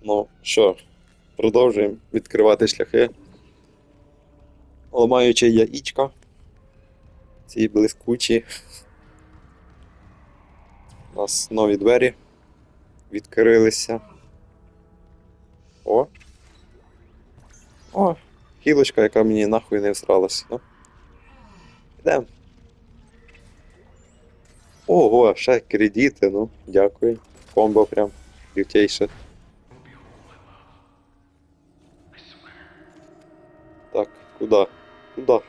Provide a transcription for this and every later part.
Ну що, продовжуємо відкривати шляхи. Ламаючи яєчка. Ці блискучі. У нас нові двері відкрилися. О! О! Хілочка, яка мені нахуй не всралась. Ну. Йдемо. Ого, ще кредити, ну, дякую. Комбо прям лютейше. Так, куда? Куда?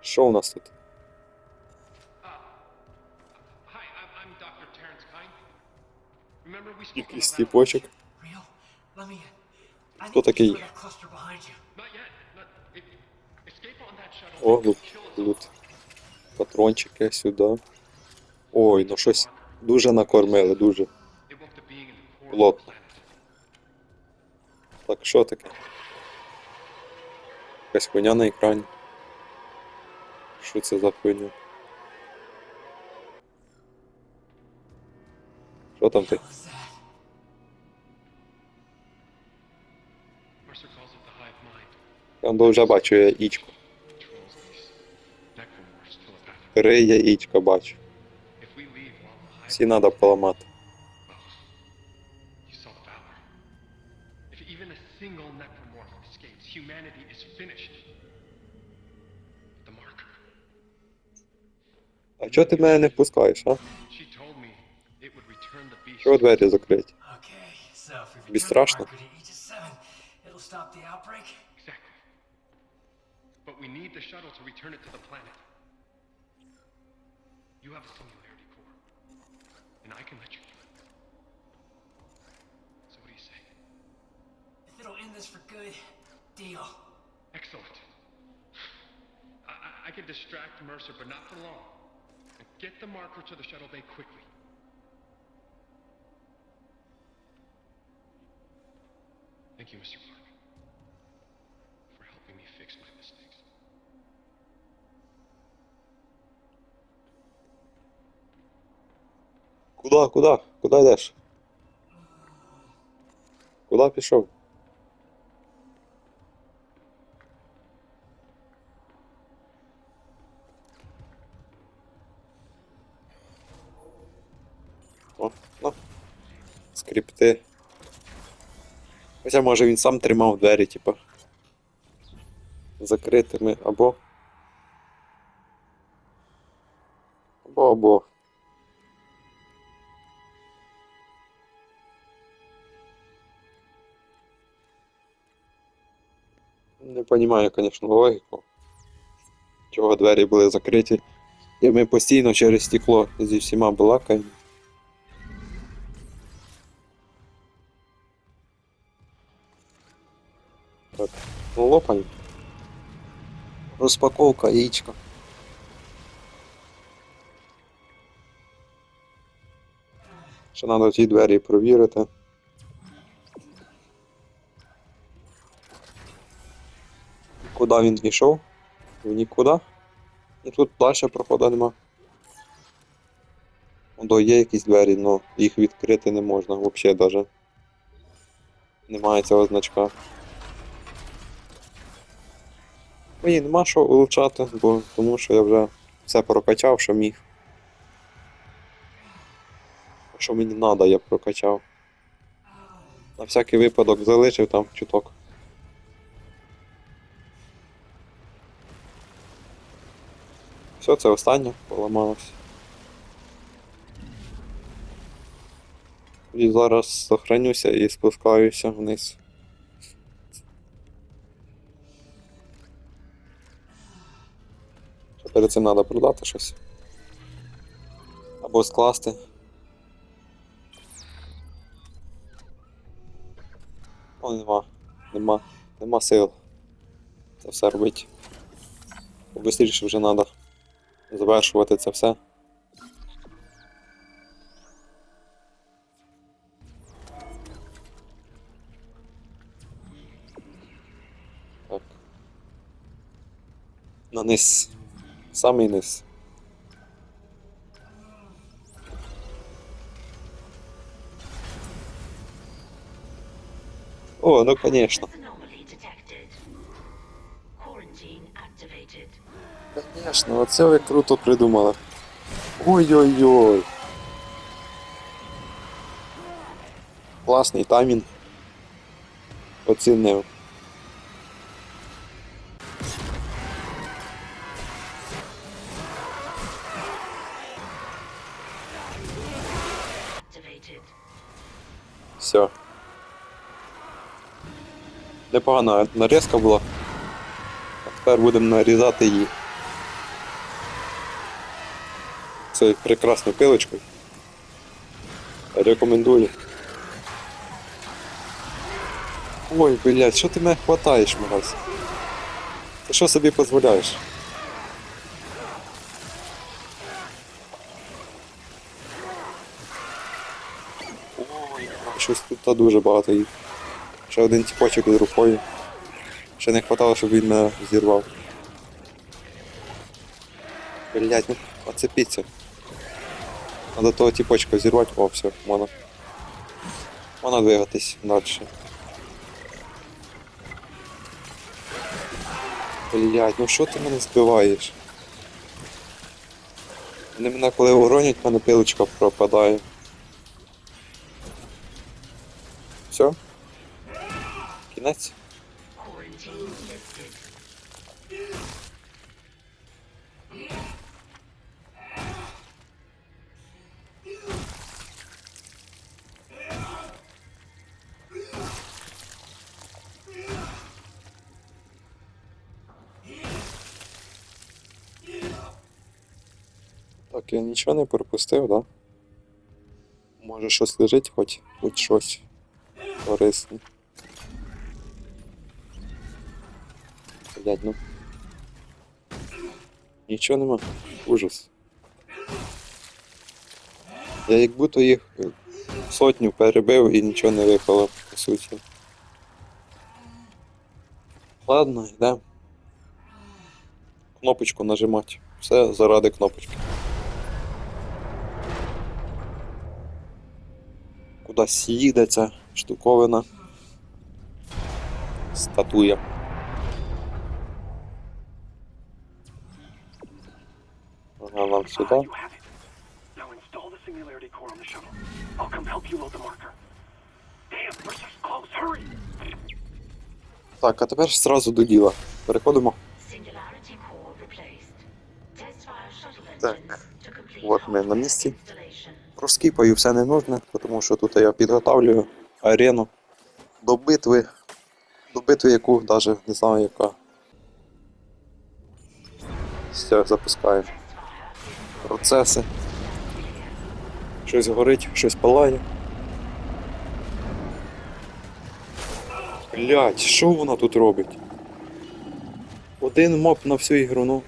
Що у нас тут? Якийсь тіпочок. Хто такий? О, лут. Патрончики сюди. Ой, ну щось дуже накормили, дуже. planet. Так, що таке? Якась хуйня на екрані. Що це за хуйня? Що там ти? Я там вже бачу necromorphs telepathically. Три яєчка бачу. Всі треба поламати. чого ти мене не впускаєш, а? She told me it would return the beast. Чого двері закриті? Okay, so if we Тобі return the страшно? marker to Aegis 7, it'll stop the outbreak? Exactly. But we need the shuttle to return it to the planet. You have a singularity core, and I can let you do it. So what do you say? If it'll end this for good, deal. Excellent. I, I, I can distract Mercer, but not for long. And get the marker to the shuttle bay quickly. Thank you, Mr. Clark, for helping me fix my mistakes. Куда, куда? Куда йдеш? Куда пішов? Скрипти. Хоча може він сам тримав двері, типа. Закритими або. Або або. Не розумію, звісно, логіку. Чого двері були закриті. І ми постійно через стекло зі всіма балакаємо. Ну лопаємо. Розпаковка яєчка. Ще треба ті двері провірити. Куди він йшов? В нікуди. Ну тут далі проходу нема. До є якісь двері, але їх відкрити не можна взагалі даже. Немає цього значка. Мені нема що улучшати, бо тому що я вже все прокачав, що міг. Що мені треба, я прокачав. На всякий випадок залишив там чуток. Все, це останнє поламалося. І зараз сохранюся і спускаюся вниз. Перед цим треба продати щось. Або скласти. О, нема. Нема. Нема сил. Це все робити. Побистріше вже треба завершувати це все. Так. На низ. Самий низ. О, ну конечно. Конечно, оце ви круто придумали. Ой-ой-ой. Класний таймінг. Оцінив. Непогана нарізка була. А тепер будемо нарізати її. Цією прекрасною пилочкою. Рекомендую. Ой, блядь, що ти мене хватаєш, мразь? Ти що собі дозволяєш? Ой, щось тут та дуже багато їх. Ще один тіпочок з рукою. Ще не хватало, щоб він мене зірвав. Блять, ну оцепіться. Надо того тіпочка зірвати. О, все, можна. Можна двигатись далі. Блять, ну що ти мене збиваєш? Вони мене коли уронять, в мене пилочка пропадає. Все? Кінець? Так, я нічого не пропустив, да? Може щось лежить, хоч, хоч щось корисне. Блять, ну. Нічого нема. Ужас. Я як будто їх е, сотню перебив і нічого не випало, по суті. Ладно, йдемо. Кнопочку нажимати. Все заради кнопочки. Кудись їде ця штуковина. Статуя. Hurry! Так, а тепер зразу до діла. Переходимо. Так. Вот ми на місці. Розкіпаю все не нужне, тому що тут я підготавлюю арену до битви. До битви, яку навіть не знаю яка. Все, запускаємо. Процеси. Щось горить, щось палає. Блять, що вона тут робить? Один моб на всю ігру, ну.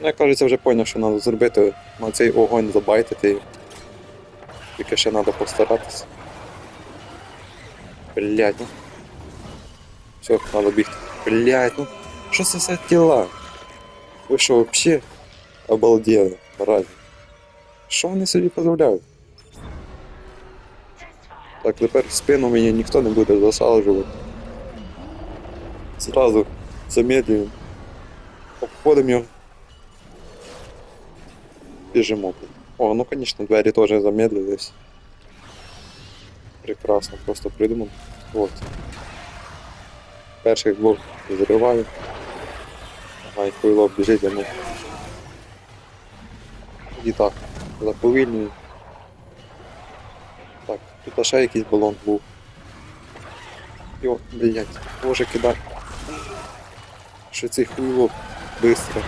Ну, я кажеться, вже поняв, що треба зробити на цей огонь забайтити. Тільки ще треба постаратися. Блять, ну. Все, треба бігти. Блять, ну. Що це за тіла? Ви що, взагалі обалдели, разі? Що вони собі дозволяють? Test fire. Так, тепер в спину мені ніхто не буде засаджувати. Зразу замедлюємо. Обходимо його. Біжимо. О, ну конечно, двері теж замедлились. Прекрасно, просто придумав. Вот. Перших двох зриваю. І хуйло біжить мною. І так, заповільнюю. Так, тут ще якийсь балон був. Йо, блять, боже кидай. Що цей хуйло быстро.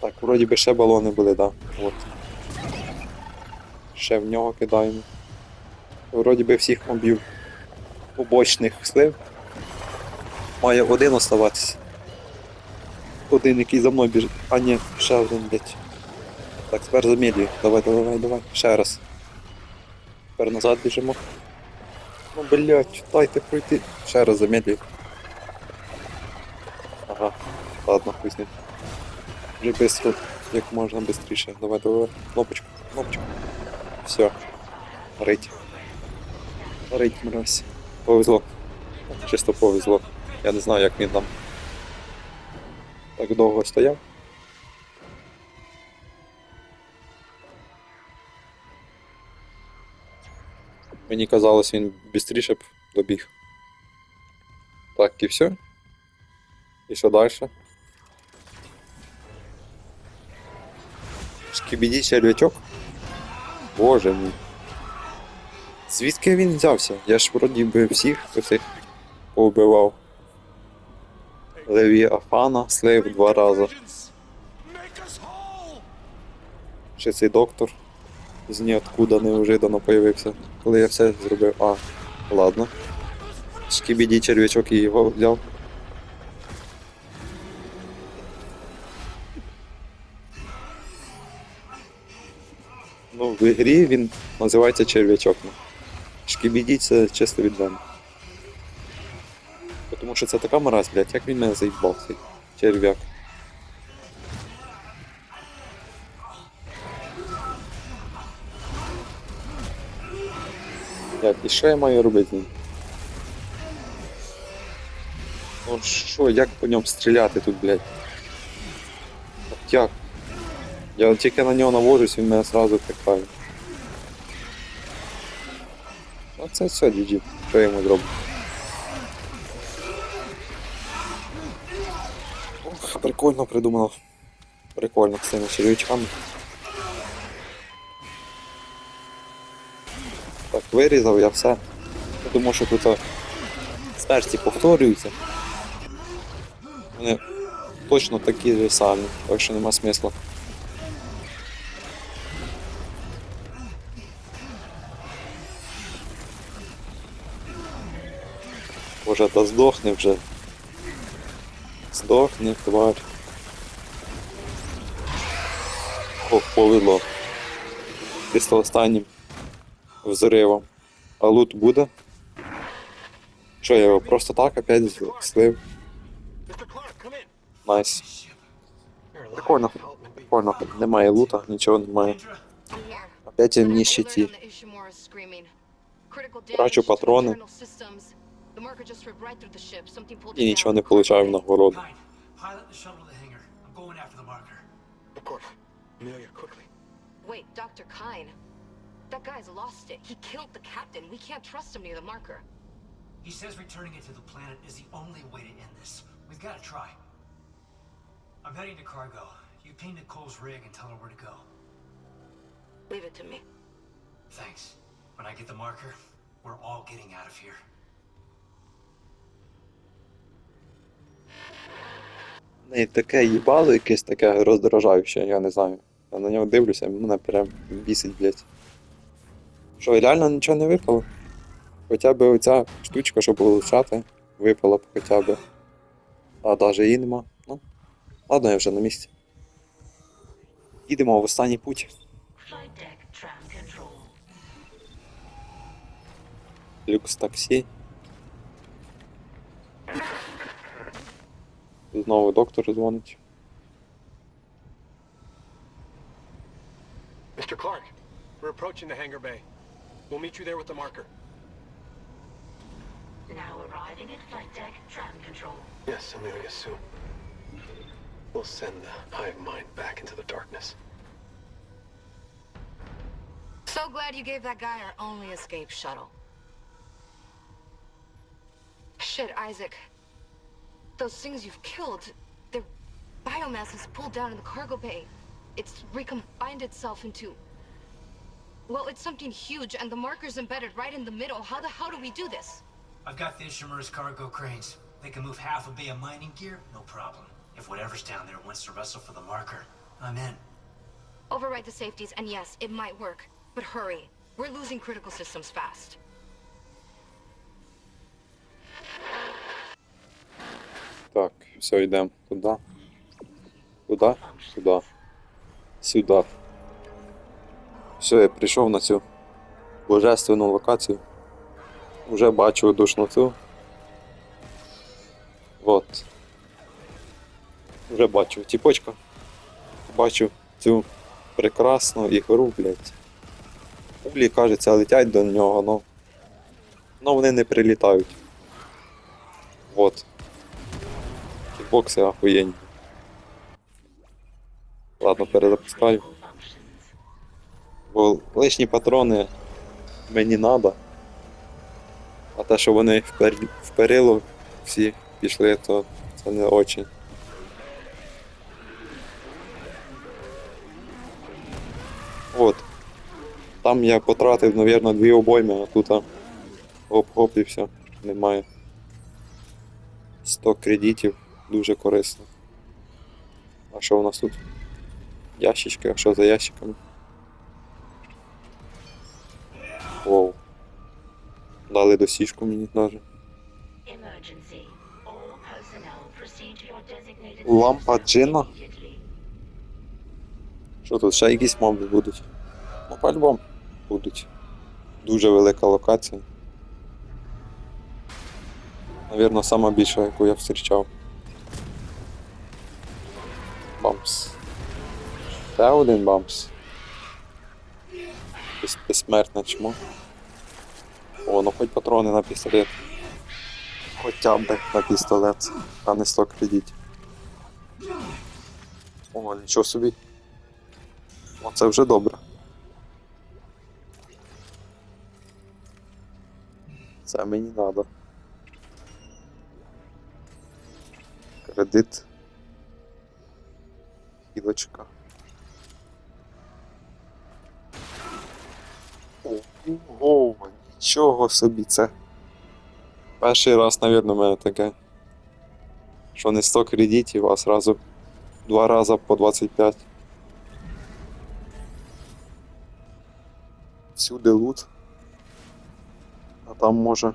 Так, вроді би ще балони були, да. От. Ще в нього кидаємо. Вроді би всіх мобів побочних слив. Має один оставатися. Один, який за мною біжить. А ні, ще один, блять. Так, тепер замедлюй. Давай, давай, давай. Ще раз. Тепер назад біжимо. Ну, блять, дайте пройти. Ще раз замедлюй. Ага. Ладно, хуй з. Вже быстро, як можна швидше. Давай, давай. Кнопочку, кнопочку. Все. Рить. Рить, мразь. Повезло. Чисто повезло. Я не знаю, як він там так довго стояв. Мені казалось, він швидше б добіг. Так, і все. І що далі? Шкібіді черв'ячок? Боже мій. Звідки він взявся? Я ж вроді би всіх цих повбивав. Левіафана слив два рази. Ще цей доктор з ніоткуда неожиданно появився, коли я все зробив. А, ладно. Шкібіді черв'ячок і його взяв. Ну, в ігрі він називається черв'ячок. ну. Шкібіді це чисто від мене. Тому що це така мразь, блядь, як він мене заїбав цей черв'як. І що я маю робити з ним? Ну що, як по ньому стріляти тут, блядь? От як? Я тільки на нього навожусь, він мене сразу пихає. Ну це все, GG. Що я йому зроблю? Прикольно придумав. Прикольно з цими. Так, вирізав я все. Я думаю, що тут смерті повторюються. Вони точно такі ж самі, так що нема смисла. Боже, та здохни вже. Здохни, тварь. Ох, повезло. Після останнім взривом. А лут буде? Що, я його просто так опять слив? Найс. Прикольно. Прикольно. Немає лута, нічого немає. Опять я в нищеті. Трачу патрони. internal systems. The marker just ripped right through the ship. Something pulled І it нічого down. не получаю в нагороду. Fine. Pilot the shuttle to the hangar. I'm going after the marker. Of course. Amelia, quickly. Wait, Dr. Kine. That guy's lost it. He killed the captain. We can't trust him near the marker. He says returning it to the planet is the only way to end this. We've got to try. I'm heading to cargo. You ping Nicole's rig and tell her where to go. Leave it to me. Thanks. When I get the marker, we're all getting out of here. В неї таке їбало якесь таке роздражаюче, я не знаю. Я на нього дивлюся, мене прям бісить, блядь. Що, реально нічого не випало? Хоча б оця штучка, щоб улучшати, випала б хоча б. А навіть її нема. Ну, ладно, я вже на місці. Їдемо в останній путь. Люкс таксі. Знову доктор дзвонить. Mr. Clark, we're approaching the hangar bay. We'll meet you there with the marker. Now arriving at flight deck tram control. Yes, Amelia, soon. We'll send the hive mind back into the darkness. So glad you gave that guy our only escape shuttle. Shit, Isaac. Those things you've killed, their biomass is pulled down in the cargo bay. It's recombined itself into. Well, it's something huge, and the marker's embedded right in the middle. How the hell do we do this? I've got the Ishimura's cargo cranes. They can move half a bay of mining gear, no problem. If whatever's down there wants to wrestle for the marker, I'm in. Override the safeties, and yes, it might work. But hurry. We're losing critical systems fast. Так, все, йдемо туди. Туди, сюди. Сюди. Все, я прийшов на цю божественну локацію. Уже бачу душноту. От. Вже бачу тіпочка. Бачу цю прекрасну ігру, блядь. Кулі, кажеться, летять до нього, но. Но вони не прилітають. Вот. Кікбокси охуєнні. Ладно, перезапускаю. Бо лишні патрони мені надо. А те, що вони в, пер... всі пішли, то це не очень. От. Там я потратив, мабуть, дві обойми, а тут оп-оп і все. Немає. 100 кредитів, дуже корисно. А що у нас тут? Ящички, а що за ящиками? Воу. Дали досіжку мені теж. Лампа джина? Що тут ще якісь моби будуть? Ну, по-любому будуть. Дуже велика локація. Навірно, сама більша, яку я зустрічав. Бампс. Ще один бампс. Без- Безсмертне чмо. О, ну хоч патрони на пістолет. Хоча б на пістолет, а не 100 кредитів. О, нічого собі. Оце вже добре. Це мені треба. Кредит. Хілочка. Ого, нічого собі це. Перший раз, навірно, в мене таке. Що не 100 кредитів, а сразу два рази по 25. Всюди лут. А там може.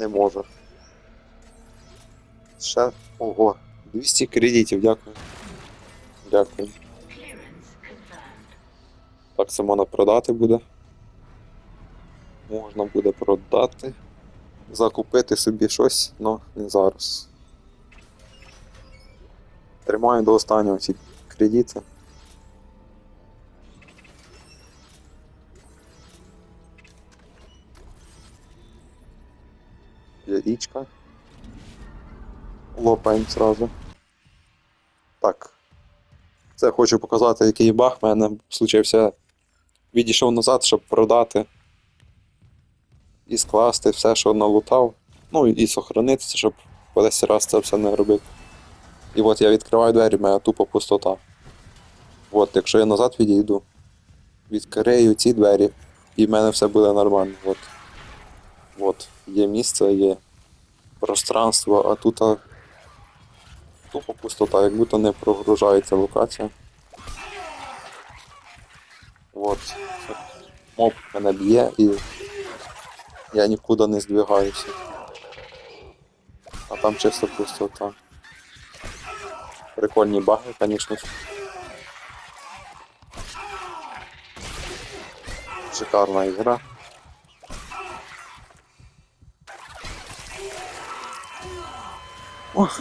Не може. Ще. Ого. 200 кредитів, дякую. Дякую. Так це можна продати буде. Можна буде продати. Закупити собі щось, але не зараз. Тримаю до останнього ці кредити. Є річка. Лопаємо зразу. Так. Це хочу показати, який баг в мене случився. Відійшов назад, щоб продати. І скласти все, що налутав. Ну і сохранитися, щоб колись раз це все не робити. І от я відкриваю двері, в мене тупо пустота. От, якщо я назад відійду, відкрию ці двері, і в мене все буде нормально. От. От, є місце, є пространство, а тут тупо пустота, як будто не прогружається локація. От. Моб мене б'є і я нікуди не здвигаюся. А там чисто пустота. Прикольні баги, звісно. Шикарна ігра. Ох.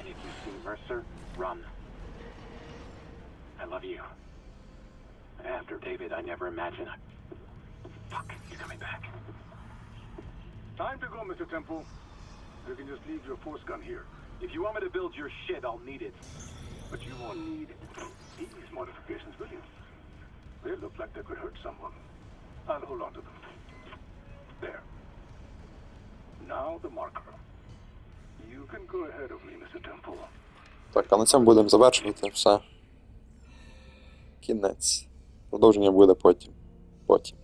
If you see Mercer, run. I love you. After David, I never imagined I... Fuck, you're coming back. Time to go, Mr. Temple. You can just leave your force gun here. If you want me to build your shit, I'll need it. But you won't need these modifications, will you? They look like they could hurt someone. I'll hold on to them. There. Now the marker. You can go ahead of me, Mr. Temple. Так, а на цьому будемо завершувати все. Кінець. Продовження буде потім. Потім.